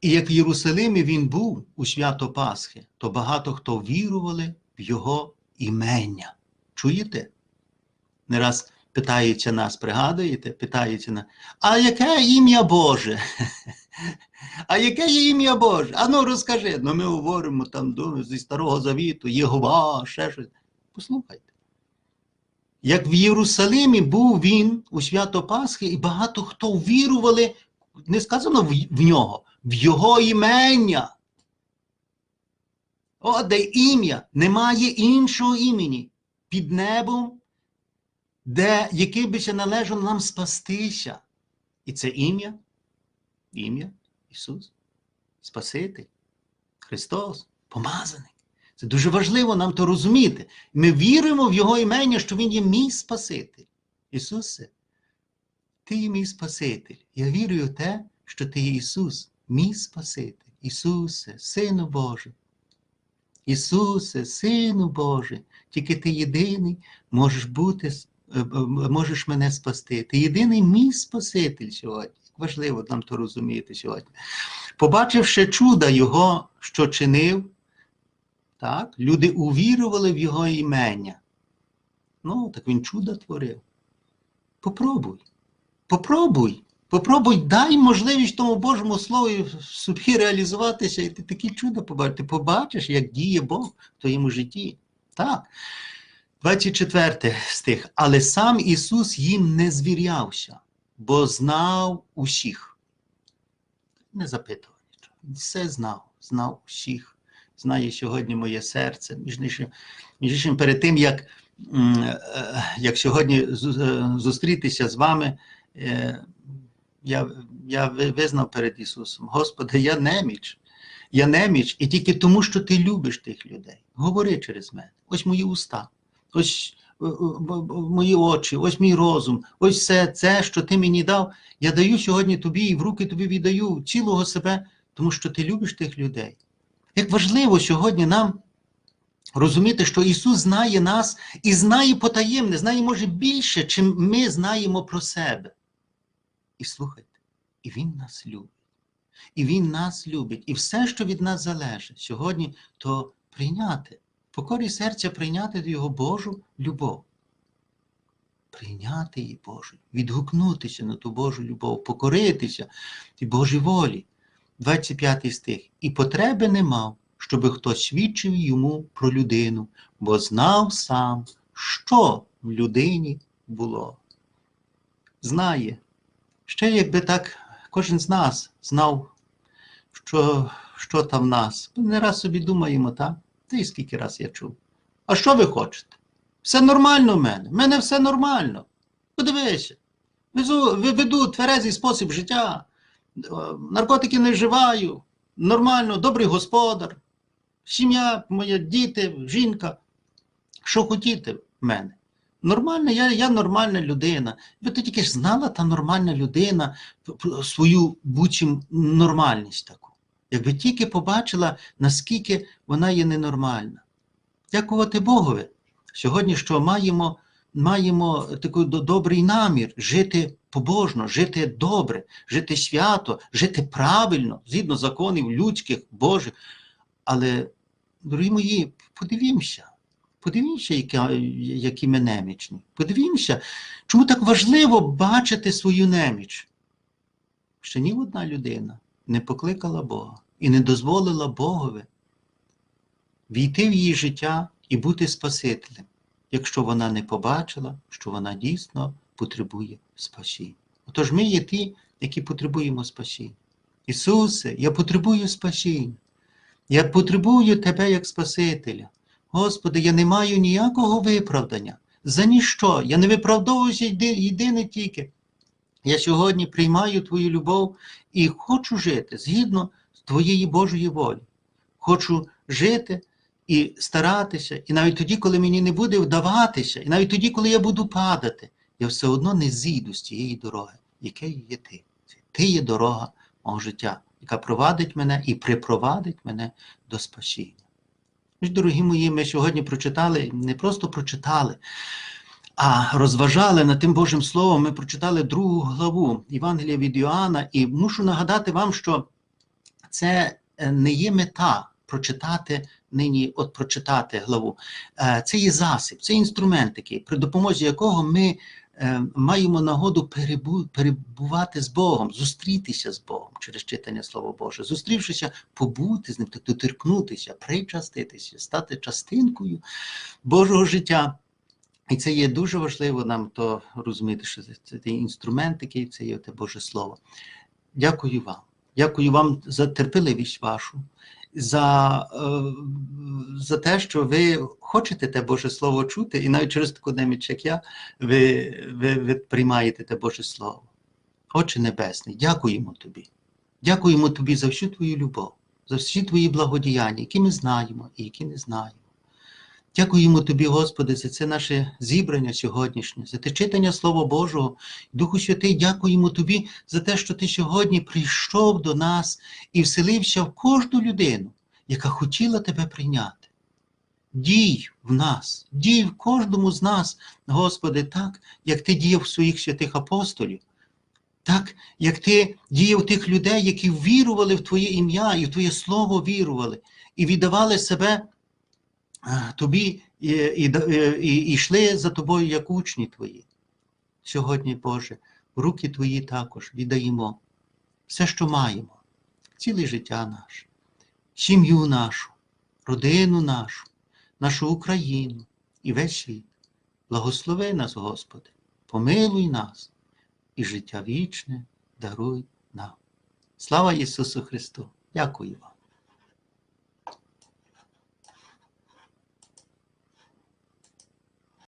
І як в Єрусалимі він був у свято Пасхи, то багато хто вірували в його імення. Чуєте? Не раз питається нас, пригадуєте? Питається нас, а яке ім'я Боже? А яке є ім'я Боже? А ну розкажи. Ну ми говоримо там до- зі Старого Завіту, Єгова, ще щось. Послухайте. Як в Єрусалимі був він у свято Пасхи, і багато хто вірували, не сказано в нього, в його імення. О, де ім'я, немає іншого імені під небом, де яке би ще належало нам спастися. І це ім'я, ім'я Ісус, Спаситель, Христос, помазаний. Це дуже важливо нам то розуміти. Ми віримо в Його імення, що Він є мій Спаситель. Ісусе, Ти є мій Спаситель. Я вірю в те, що Ти є Ісус, мій Спаситель. Ісусе, Сину Божий. Ісусе, Сину Божий, тільки Ти єдиний можеш бути, е, можеш мене спасти. Ти єдиний мій Спаситель сьогодні. Важливо нам то розуміти сьогодні. Побачивши чуда Його, що чинив, так, люди увірували в Його імення. Ну, так він чуда творив. Попробуй. Попробуй. Попробуй, дай можливість тому Божому Слові в собі реалізуватися, і ти такі чудо побачиш. Ти побачиш, як діє Бог в твоєму житті. Так. 24 стих. Але сам Ісус їм не звірявся, бо знав усіх. Не запитував нічого. Все знав, знав усіх. Знає сьогодні моє серце. Між іншим, між іншим перед тим, як, е, як сьогодні е, зустрітися з вами, е, я, я визнав перед Ісусом, Господи, я неміч. Я неміч, і тільки тому, що ти любиш тих людей. Говори через мене. Ось мої уста, ось е, е, мої очі, ось мій розум, ось все це, що ти мені дав. Я даю сьогодні тобі і в руки тобі віддаю цілого себе, тому що ти любиш тих людей. Як важливо сьогодні нам розуміти, що Ісус знає нас і знає потаємне, знає, може, більше, чим ми знаємо про себе. І слухайте, і Він нас любить. І Він нас любить. І все, що від нас залежить сьогодні, то прийняти, покорі серця прийняти до Його Божу любов. Прийняти її Божу, відгукнутися на ту Божу любов, покоритися тій Божій волі. 25 стих. І потреби не мав, щоби хтось свідчив йому про людину, бо знав сам, що в людині було. Знає. Ще якби так кожен з нас знав, що, що там в нас. Ми не раз собі думаємо, так? Та й скільки раз я чув. А що ви хочете? Все нормально в мене. В мене все нормально. Подивися. Везу, веду тверезий спосіб життя, е, наркотики не вживаю, нормально, добрий господар, сім'я, моя діти, жінка. Що хотіте в мене? Нормально, я, я нормальна людина. Ви то тільки ж знала та нормальна людина свою буцім нормальність таку. Якби тільки побачила, наскільки вона є ненормальна. Дякувати Богові. Сьогодні що маємо, маємо такий добрий намір жити побожно, жити добре, жити свято, жити правильно, згідно законів людських, Божих. Але, дорогі мої, подивімося. Подивімося, яка- які ми немічні. Подивімося, чому так важливо бачити свою неміч. Ще ні одна людина не покликала Бога і не дозволила Богові війти в її життя і бути Спасителем, якщо вона не побачила, що вона дійсно потребує спасіння. Отож ми є ті, які потребуємо спасіння. Ісусе, я потребую спасіння. Я потребую Тебе як Спасителя. Господи, я не маю ніякого виправдання. За ніщо. Я не виправдовуюся єдине тільки. Я сьогодні приймаю Твою любов і хочу жити згідно з Твоєї Божої волі. Хочу жити і старатися, і навіть тоді, коли мені не буде вдаватися, і навіть тоді, коли я буду падати, я все одно не зійду з тієї дороги, якою є ти. Ти є дорога мого життя, яка провадить мене і припровадить мене до спасіння. Дорогі мої, ми сьогодні прочитали, не просто прочитали, а розважали над тим Божим Словом. Ми прочитали другу главу Євангелія від Іоанна, і мушу нагадати вам, що це е, не є мета прочитати нині, от прочитати главу. Е, Це є засіб, це інструмент такий, при допомозі якого ми маємо нагоду перебувати з Богом, зустрітися з Богом через читання Слова Боже, зустрівшися, побути з ним, тобто доторкнутися, причаститися, стати частинкою Божого життя. І це є дуже важливо нам то розуміти, що це, той інструмент, який це є те Боже Слово. Дякую вам. Дякую вам за терпеливість вашу, за, е, за те, що ви хочете те Боже Слово чути, і навіть через таку неміч, як я, ви, ви, ви приймаєте те Боже Слово. Отче Небесний, дякуємо Тобі. Дякуємо Тобі за всю Твою любов, за всі Твої благодіяння, які ми знаємо і які не знаємо. Дякуємо Тобі, Господи, за це наше зібрання сьогоднішнє, за те читання Слова Божого. Духу Святий, дякуємо Тобі за те, що Ти сьогодні прийшов до нас і вселився в кожну людину, яка хотіла Тебе прийняти. Дій в нас, дій в кожному з нас, Господи, так, як Ти діяв своїх святих апостолів, так, як Ти діяв тих людей, які вірували в Твоє ім'я і в Твоє Слово вірували, і віддавали себе тобі і, і, і, і йшли за тобою, як учні твої. Сьогодні, Боже, руки Твої також віддаємо все, що маємо, ціле життя наше, сім'ю нашу, родину нашу, нашу Україну і весь світ. Благослови нас, Господи, помилуй нас і життя вічне даруй нам. Слава Ісусу Христу! Дякую вам.